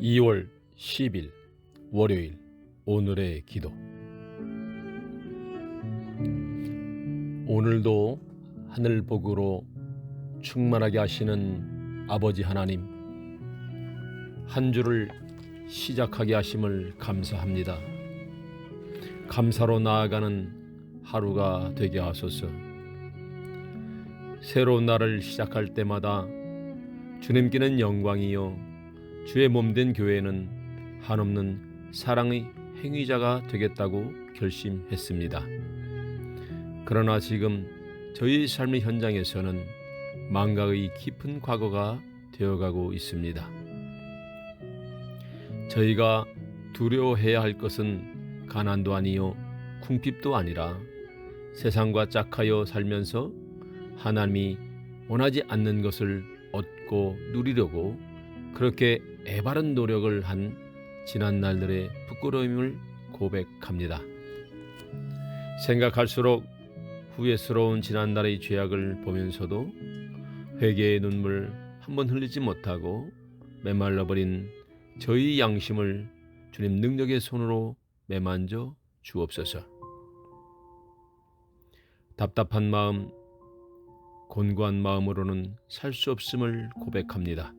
2월 10일 월요일 오늘의 기도 오늘도 하늘 복으로 충만하게 하시는 아버지 하나님 한 주를 시작하게 하심을 감사합니다. 감사로 나아가는 하루가 되게 하소서. 새로운 날을 시작할 때마다 주님께는 영광이요 주의 몸된 교회는 한없는 사랑의 행위자가 되겠다고 결심했습니다. 그러나 지금 저희 삶의 현장에서는 망각의 깊은 과거가 되어가고 있습니다. 저희가 두려워해야 할 것은 가난도 아니요 궁핍도 아니라 세상과 짝하여 살면서 하나님이 원하지 않는 것을 얻고 누리려고 그렇게 애바른 노력을 한 지난 날들의 부끄러움을 고백합니다. 생각할수록 후회스러운 지난날의 죄악을 보면서도 회개의 눈물 한 번 흘리지 못하고 메말라버린 저희 양심을 주님 능력의 손으로 매만져 주옵소서. 답답한 마음, 곤고한 마음으로는 살 수 없음을 고백합니다.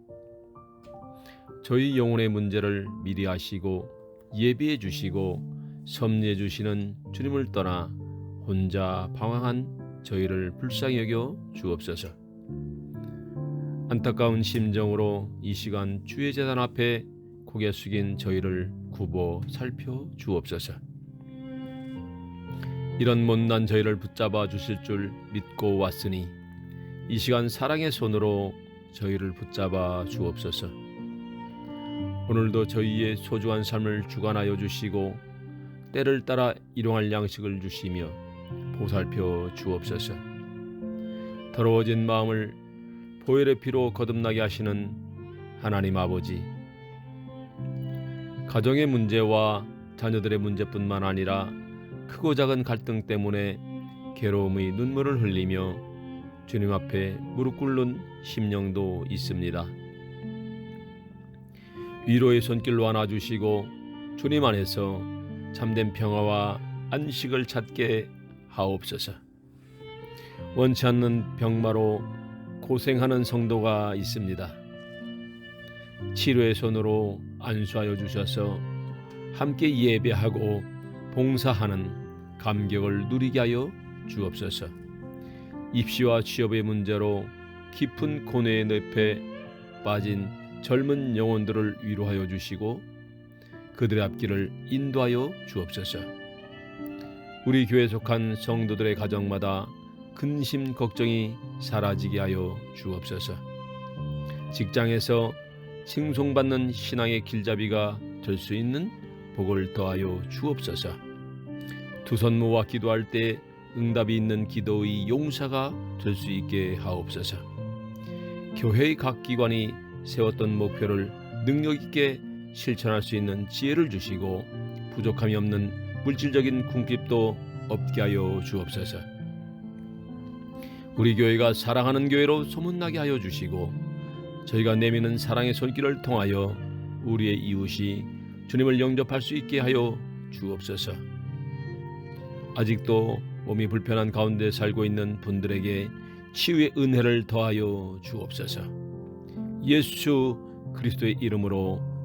저희 영혼의 문제를 미리 아시고 예비해 주시고 섭리해 주시는 주님을 떠나 혼자 방황한 저희를 불쌍히 여겨 주옵소서. 안타까운 심정으로 이 시간 주의 재단 앞에 고개 숙인 저희를 굽어 살펴 주옵소서. 이런 못난 저희를 붙잡아 주실 줄 믿고 왔으니 이 시간 사랑의 손으로 저희를 붙잡아 주옵소서. 오늘도 저희의 소중한 삶을 주관하여 주시고 때를 따라 일용할 양식을 주시며 보살펴 주옵소서. 더러워진 마음을 보혈의 피로 거듭나게 하시는 하나님 아버지. 가정의 문제와 자녀들의 문제뿐만 아니라 크고 작은 갈등 때문에 괴로움의 눈물을 흘리며 주님 앞에 무릎 꿇는 심령도 있습니다. 위로의 손길로 안아주시고 주님 안에서 참된 평화와 안식을 찾게 하옵소서. 원치 않는 병마로 고생하는 성도가 있습니다. 치료의 손으로 안수하여 주셔서 함께 예배하고 봉사하는 감격을 누리게 하여 주옵소서. 입시와 취업의 문제로 깊은 고뇌의 늪에 빠진 젊은 영혼들을 위로하여 주시고 그들의 앞길을 인도하여 주옵소서. 우리 교회 속한 성도들의 가정마다 근심 걱정이 사라지게 하여 주옵소서. 직장에서 칭송받는 신앙의 길잡이가 될 수 있는 복을 더하여 주옵소서. 두 손 모아 기도할 때 응답이 있는 기도의 용사가 될 수 있게 하옵소서. 교회의 각 기관이 세웠던 목표를 능력 있게 실천할 수 있는 지혜를 주시고 부족함이 없는 물질적인 궁핍도 없게 하여 주옵소서. 우리 교회가 사랑하는 교회로 소문나게 하여 주시고 저희가 내미는 사랑의 손길을 통하여 우리의 이웃이 주님을 영접할 수 있게 하여 주옵소서. 아직도 몸이 불편한 가운데 살고 있는 분들에게 치유의 은혜를 더하여 주옵소서. 예수 그리스도의 이름으로